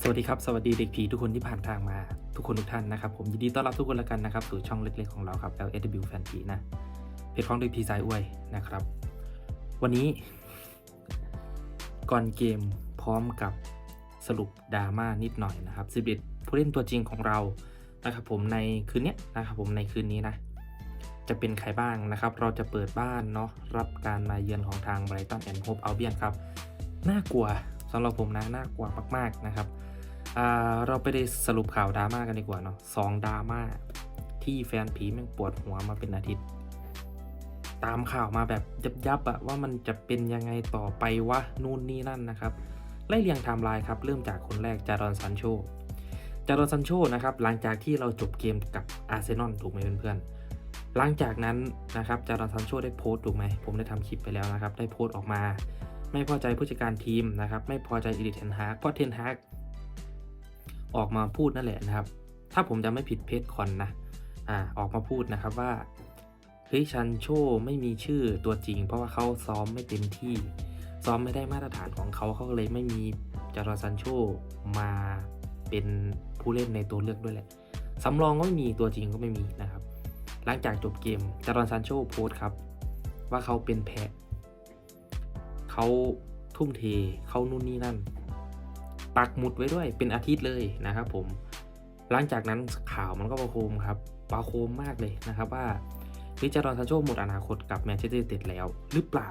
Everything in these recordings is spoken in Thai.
สวัสดีครับ สวัสดีเด็กผีทุกคนที่ผ่านทางมาทุกคนทุกท่านนะครับ ผมยินดีต้อนรับทุกคนแล้วกันนะครับสู่ช่องเล็กๆของเราครับ LSW Fan ผีนะเพจของเด็กผีสายอวยนะครับ วันนี้ ก่อนเกมพร้อมกับสรุปดราม่านิดหน่อยนะครับ 11 ผู้เล่นตัวจริงของเรานะครับผมในคืนนี้นะครับผมในคืนนี้นะ จะเป็นใครบ้างนะครับ เราจะเปิดบ้านเนาะรับการมาเยือนของทางไบรตันแอนด์โฮปเอัลเบียนครับน่ากลัวสำหรับผมนะน่ากลัวมาก ๆ นะครับ เราไปได้สรุปข่าวดราม่ากันดีกว่าเนาะสองดราม่าที่แฟนผีแม่งปวดหัวมาเป็นอาทิตย์ ตามข่าวมาแบบยับๆอะว่ามันจะเป็นยังไงต่อไปวะนู่นนี่นั่นนะครับไล่เรียงไทม์ไลน์ครับเริ่มจากคนแรกจารอนซันโชจารอนซันโชนะครับหลังจากที่เราจบเกมกับอาร์เซนอลถูกไหมเพื่อนๆหลังจากนั้นนะครับจารอนซันโชได้โพสต์ถูกไหมผมได้ทำคลิปไปแล้วนะครับได้โพสต์ออกมา ไม่พอใจผู้จัดการทีมนะครับไม่พอใจอีดิเทนฮากเพราะเทนฮาก ออกมาพูดนั่นแหละนะครับ ถ้าผมจะไม่ผิดเพจคอนนะอ่าออกมาพูดนะครับว่าเฮ้ยชันโชไม่มีชื่อตัวจริง เพราะว่าเขาซ้อมไม่เต็มที่ ซ้อมไม่ได้มาตรฐานของเขาเขาเลยไม่มีจารอนซันโชมาเป็นผู้เล่นในตัวเลือกด้วยแหละสำรองก็ไม่มีตัวจริงก็ไม่มีนะครับ หลังจากจบเกมจารอนซันโชโพสต์ครับ ว่าเขาเป็นแพ้เขาทุ่มเทเขานู่นนี่นั่น ปักหมุดไว้ด้วยเป็นอาทิตย์เลยนะครับผม หลังจากนั้นข่าวมันก็ประโคมครับประโคมมากเลยนะครับว่าริจารอนซานโชหมดอนาคตกับแมนเชสเตอร์ยูไนเต็ดแล้วหรือเปล่า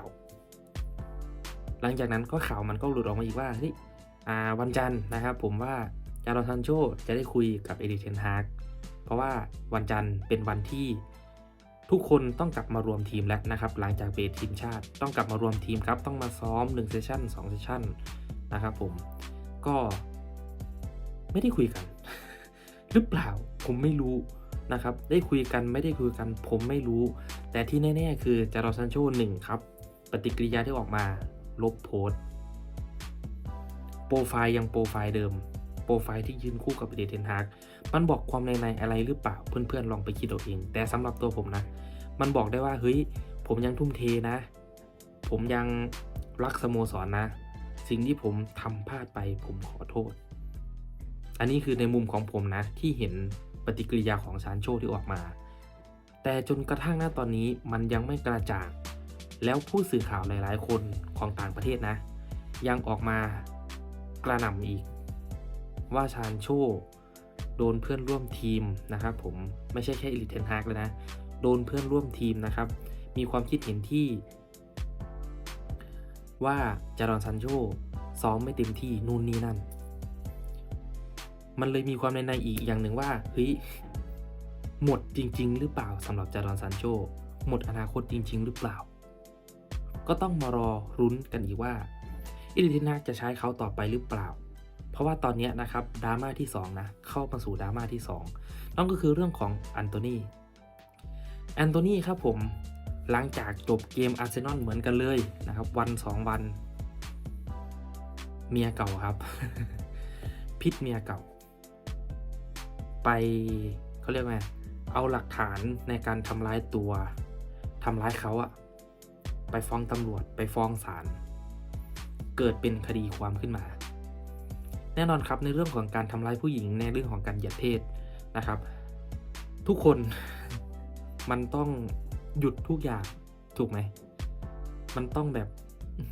หลังจากนั้นก็ข่าวมันก็หลุดออกมาอีกว่าเฮ้ยอ่วันจันทร์นะครับผมว่าจารอนซานโชจะได้คุยกับเอริกเทนฮากเพราะว่าวันจันทร์เป็นวันที่ทุกคนต้องกลับมารวมทีมแล้วนะครับ หลังจากเบสทีมชาติต้องกลับมารวมทีมครับ ต้องมาซ้อม1เซสชั่น2เซสชั่นนะครับผม ก็ไม่ได้คุยกัน หรือเปล่าผมไม่รู้นะครับ ได้คุยกันไม่ได้คุยกันผมไม่รู้ แต่ที่แน่ๆ คือจารอซันโชหนึ่งครับ ปฏิกิริยาที่ออกมาลบโพสต์โปรไฟล์ยังโปรไฟล์เดิม โปรไฟล์ที่ยืนคู่กับเดเทนฮากมันบอกความในในอะไรหรือเปล่าเพื่อนๆลองไปคิดเอาเอง แต่สำหรับตัวผมนะ มันบอกได้ว่าเฮ้ยผมยังทุ่มเทนะ ผมยังรักสโมสรนนะ สิ่งที่ผมทำพลาดไปผมขอโทษ อันนี้คือในมุมของผมนะที่เห็นปฏิกิริยาของซานโชที่ออกมา แต่จนกระทั่งหน้าตอนนี้มันยังไม่กระจ่าง แล้วผู้สื่อข่าวหลาย ๆ คนของต่างประเทศนะ ยังออกมากระหน่ำอีก ว่าชานโชโดนเพื่อนร่วมทีมนะครับผมไม่ใช่แค่อิลิเทนฮากเลยนะ โดนเพื่อนร่วมทีมนะครับ มีความคิดเห็นที่ ว่าจารอนซันโชซ้อมไม่เต็มที่นู่นนี่นั่น มันเลยมีความในในอีกอย่างหนึ่งว่าเฮ้ยหมดจริง ๆ หรือเปล่าสำหรับจารอนซันโชหมดอนาคตจริง ๆ หรือเปล่า ก็ต้องมารอรุ้นกันอีกว่าอิลิเทนาจะใช้เขาต่อไปหรือเปล่า เพราะว่าตอนนี้นะครับดราม่าที่2นะเข้ามาสู่ดราม่าที่2นั่นก็คือเรื่องของอันโตนีแอนโตนีครับผม หลังจากจบเกมอาร์เซนอลเหมือนกันเลยนะครับ วัน 2 วัน เมียเก่าครับ พิษเมียเก่า ไปเขาเรียกไงเอาหลักฐานในการทำร้ายตัวทำร้ายเขาอะไปฟ้องตำรวจไปฟ้องศาลเกิดเป็นคดีความขึ้นมา แน่นอนครับในเรื่องของการทำร้ายผู้หญิงในเรื่องของการเหยียดเพศนะครับ ทุกคนมันต้อง หยุดทุกอย่างถูกไหม มันต้องแบบ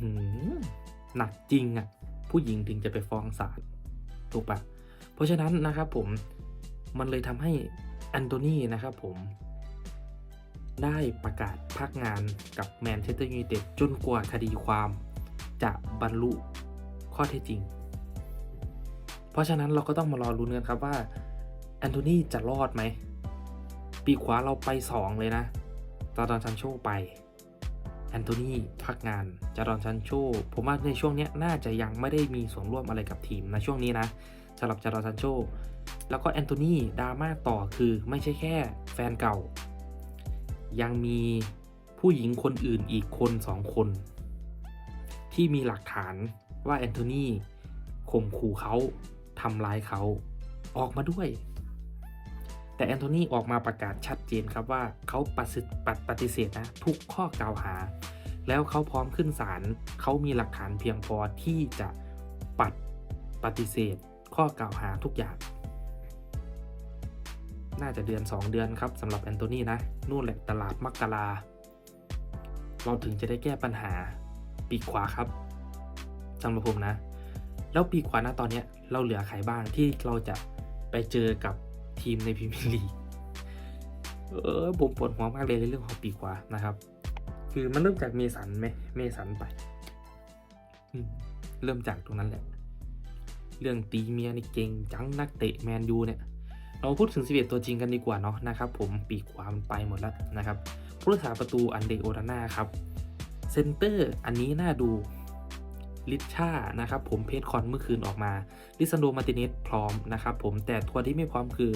หหนักจริงอะ่ะ ผู้หญิงถึงจะไปฟ้องศาลถูกปะเพราะฉะนั้นนะครับผมมันเลยทำให้แอนโทนีนะครับผม ได้ประกาศพักงานกับแมนเชสเตอร์ยูไนเต็ดจนกว่าคดีความจะบรรลุข้อเท็จจริง เพราะฉะนั้นเราก็ต้องมารอรุ้นกันครับว่าแอนโทนีจะรอดไหม ปีขวาเราไป 2 เลยนะ จารอนซันโชไปแอนโทนีพักงานจารอนซันโชผมว่าในช่วงนี้น่าจะยังไม่ได้มีส่วนร่วมอะไรกับทีมในช่วงนี้นะสำหรับจารอนซันโชแล้วก็แอนโทนีดราม่าต่อคือไม่ใช่แค่แฟนเก่า ยังมีผู้หญิงคนอื่นอีกคนสองคน ที่มีหลักฐานว่าแอนโทนีข่มขู่เขาทำร้ายเขาออกมาด้วย แต่แอนโทนีออกมาประกาศชัดเจนครับว่าเขาปฏิปปฏิเสธนะทุกข้อกล่าวหา แล้วเขาพร้อมขึ้นศาลเขามีหลักฐานเพียงพอที่จะปัดปฏิเสธ ข้อกล่าวหาทุกอย่าง น่าจะเดือน 2 เดือนครับสำหรับแอนโทนีนะนู่นแหละตลาดมักกะลา เราถึงจะได้แก้ปัญหาปีกขวาครับสำหรับผมนะ แล้วปีกขวานะตอนนี้เราเหลือใครบ้างที่เราจะไปเจอกับ ทีมในพรีเมียร์ลีกเออผมปวดหัวมากเลยในเรื่องของปีกขวานะครับ คือมันเริ่มจากเมสันไหมเมสันไปเริ่มจากตรงนั้นแหละ เรื่องตีเมียนี่เก่งจังนักเตะแมนยูเนี่ย เราพูดถึง 11 ตัวจริงกันดีกว่าเนาะนะครับ ผมปีกขวามันไปหมดแล้วนะครับผู้รักษาประตูอันเดโอราน่าครับ เซนเตอร์อันนี้น่าดู ลิช่านะครับผมเพจคอนเมื่อคืนออกมาลิซันโดมาร์ติเนสพร้อมนะครับผมแต่ทัวร์ที่ไม่พร้อมคือ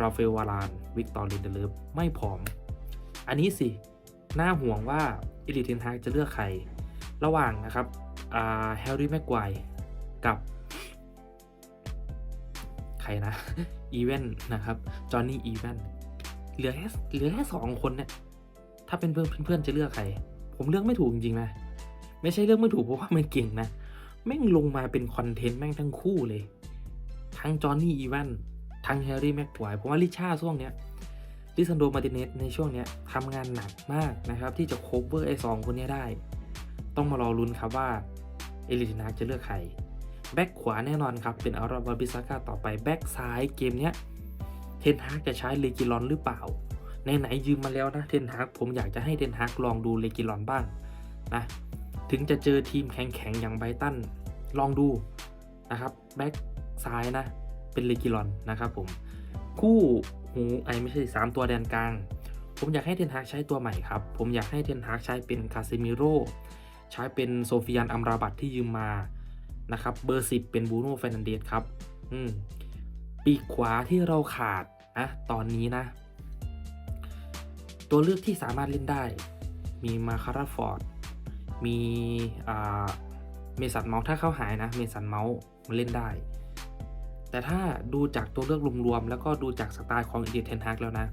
ราเอลวารานวิกตอร์ลินเดเลฟไม่พร้อม อันนี้สิ น่าห่วงว่าอิลิเทนฮากจะเลือกใคร ระหว่างนะครับอ่าแฮร์รี่แม็กไกวกับใครนะอีเวนนะครับจอห์นนี่อีเวนเหลือแค่เหลือแค่สองคนเนี่ยถ้าเป็นเพื่อนเพื่อนจะเลือกใคร ผมเลือกไม่ถูกจริงๆนะ ไม่ใช่เลือกไม่ถูกเพราะว่ามันเก่งนะ แม่งลงมาเป็นคอนเทนต์แม่งทั้งคู่เลย ทั้งจอห์นนี่อีแวนทั้งแฮร์รี่แม็กไกวผมว่าลิชาช่วงเนี้ยลิซันโดมาติเนสในช่วงเนี้ยทำงานหนักมากนะครับ ที่จะโคเวอร์ไอ้สองคนนี้ได้ ต้องมารอลุ้นครับว่าเอลิทินาจะเลือกใครแบ็กขวาแน่นอนครับ เป็นอารอบาบิซาก้าต่อไปแบ็กซ้ายเกมเนี้ยเทนฮากจะใช้เลกิลอนหรือเปล่าในไหนยืมมาแล้วนะเทนฮากผมอยากจะให้เทนฮากลองดูเลกิลอนบ้างนะ ถึงจะเจอทีมแข็งๆอย่างไบรตันลองดูนะครับแบ็กซ้ายนะ เป็นเลกิลอนนะครับผม คู่หูไอไม่ใช่สามตัวแดนกลาง ผมอยากให้เทนฮากใช้ตัวใหม่ครับ ผมอยากให้เทนฮากใช้เป็นคาเซมิโรใช้เป็นโซฟิยานอัมราบัตที่ยืมมานะครับเบอร์สิบเป็นบูโน่เฟรนันเดสครับอืมปีกขวาที่เราขาดนะตอนนี้นะ ตัวเลือกที่สามารถเล่นได้ มีมาคาราฟอร์ด มีเมสันเมาส์ถ้าเข้าหายนะเมสันเมาส์มันเล่นได้ แต่ถ้าดูจากตัวเลือกรวมๆแล้วก็ดูจากสไตล์ของเอเดนเทนฮากแล้วนะ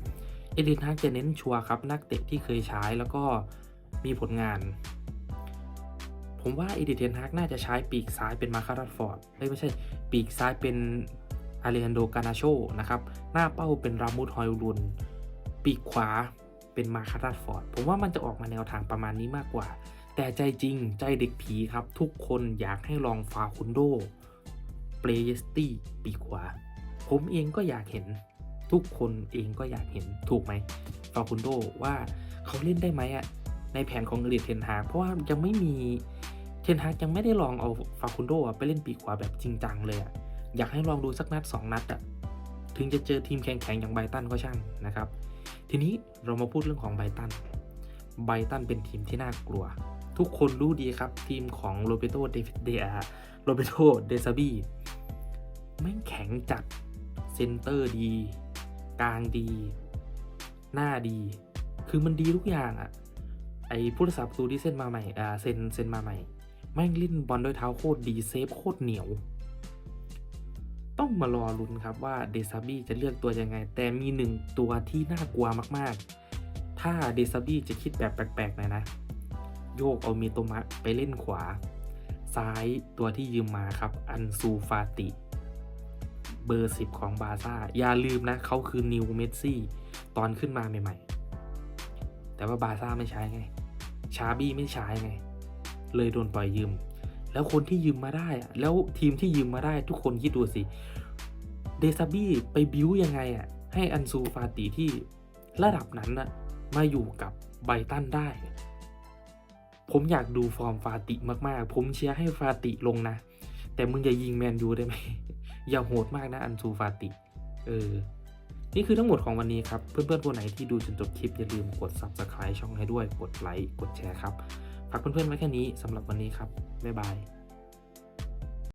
เอเดนฮากจะเน้นชัวร์ครับนักเตะที่เคยใช้แล้วก็มีผลงาน ผมว่าเอเดนเทนฮากน่าจะใช้ปีกซ้ายเป็นมาคารัตฟอร์ดไม่ใช่ปีกซ้ายเป็นอาเลฮันโดกานาโชนะครับหน้าเป้าเป็นรามูดฮอยลุนปีกขวาเป็นมาคารัตฟอร์ดผมว่ามันจะออกมาแนวทางประมาณนี้มากกว่า แต่ใจจริงใจเด็กผีครับ ทุกคนอยากให้ลองฟาคุนโดเปรเยสตี้ปีกขวา ผมเองก็อยากเห็น ทุกคนเองก็อยากเห็นถูกไหมฟาคุนโดว่าเขาเล่นได้ไหมอะในแผนของเอริเทนฮาเพราะว่ายังไม่มีเทนฮายังไม่ได้ลองเอาฟาคุนโดไปเล่นปีกขวาแบบจริงจังเลยอะอยากให้ลองดูสักนัด 2 นัดอะถึงจะเจอทีมแข็งๆอย่างไบตันก็ช่างนะครับ ทีนี้เรามาพูดเรื่องของไบตันไบตันเป็นทีมที่น่ากลัว ทุกคนรู้ดีครับ ทีมของโรเบโตเดเดอาโรเบโตเดซาบีแม่งแข็งจัด เซนเตอร์ดี กลางดี หน้าดี คือมันดีทุกอย่างอะไอผู้รักษาประตูที่เส้นมาใหม่อ่าเซนเซนมาใหม่ แม่งเล่นบอลด้วยเท้าโคตรดีเซฟโคตรเหนียว ต้องมารอลุ้นครับว่าเดซาบี้จะเลือกตัวยังไง แต่มีหนึ่งตัวที่น่ากลัวมากๆ ถ้าเดซาบี้จะคิดแบบแปลกๆหน่อยนะ โยกเอามีโตมะไปเล่นขวา ซ้ายตัวที่ยืมมาครับ อันซูฟาติ เบอร์ 10 ของบาซ่า อย่าลืมนะเขาคือนิวเมสซี่ ตอนขึ้นมาใหม่ๆ แต่ว่าบาซ่าไม่ใช้ไง ชาบี้ไม่ใช้ไง เลยโดนปล่อยยืม แล้วคนที่ยืมมาได้อะแล้วทีมที่ยืมมาได้ทุกคนคิดดูสิ เดซาบี้ไปบิวยังไงอะให้อันซูฟาติที่ระดับนั้นอะมาอยู่กับไบตันได้ ผมอยากดูฟอร์มฟาติมากๆ ผมเชียร์ให้ฟาติลงนะ แต่มึงอย่ายิงแมนยูได้ไหม อย่าโหดมากนะอันซูฟาติ เออ นี่คือทั้งหมดของวันนี้ครับ เพื่อนๆคนไหนที่ดูจนจบคลิป อย่าลืมกด subscribe ช่องให้ด้วย กดไลค์ กดแชร์ครับ ฝากเพื่อนๆไว้แค่นี้สำหรับวันนี้ครับ บ๊ายบาย